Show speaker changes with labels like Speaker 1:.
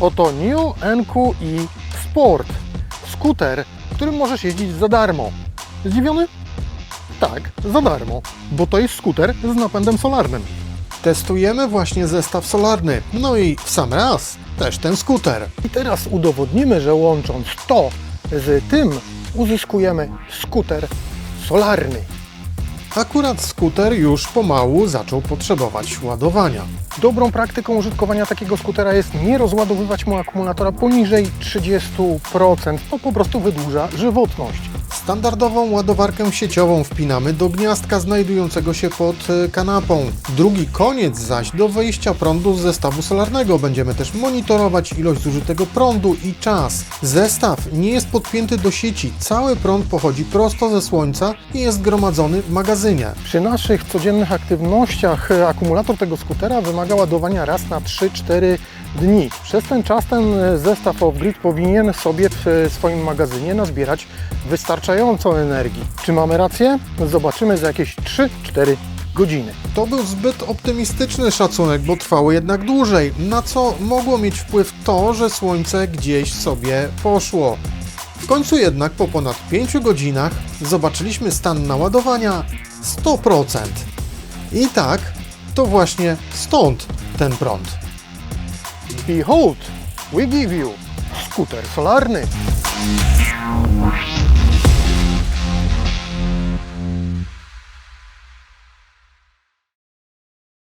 Speaker 1: Oto New NQi Sport. Skuter, którym możesz jeździć za darmo. Zdziwiony? Tak, za darmo, bo to jest skuter z napędem solarnym. Testujemy właśnie zestaw solarny, no i w sam raz też ten skuter. I teraz udowodnimy, że łącząc to z tym uzyskujemy skuter solarny. Akurat skuter już pomału zaczął potrzebować ładowania. Dobrą praktyką użytkowania takiego skutera jest nie rozładowywać mu akumulatora poniżej 30%. To po prostu wydłuża żywotność. Standardową ładowarkę sieciową wpinamy do gniazdka znajdującego się pod e, kanapą. Drugi koniec zaś do wejścia prądu z zestawu solarnego. Będziemy też monitorować ilość zużytego prądu i czas. Zestaw nie jest podpięty do sieci. Cały prąd pochodzi prosto ze słońca i jest gromadzony w magazynie. Przy naszych codziennych aktywnościach e, akumulator tego skutera wymaga ładowania raz na 3-4 dni. Przez ten czas ten e, zestaw off-grid powinien sobie w e, swoim magazynie nazbierać wystarczająco energii. Czy mamy rację? Zobaczymy za jakieś 3-4 godziny. To był zbyt optymistyczny szacunek, bo trwało jednak dłużej, na co mogło mieć wpływ to, że słońce gdzieś sobie poszło. W końcu jednak po ponad 5 godzinach zobaczyliśmy stan naładowania 100%. I tak, to właśnie stąd ten prąd. Behold, we give you skuter solarny.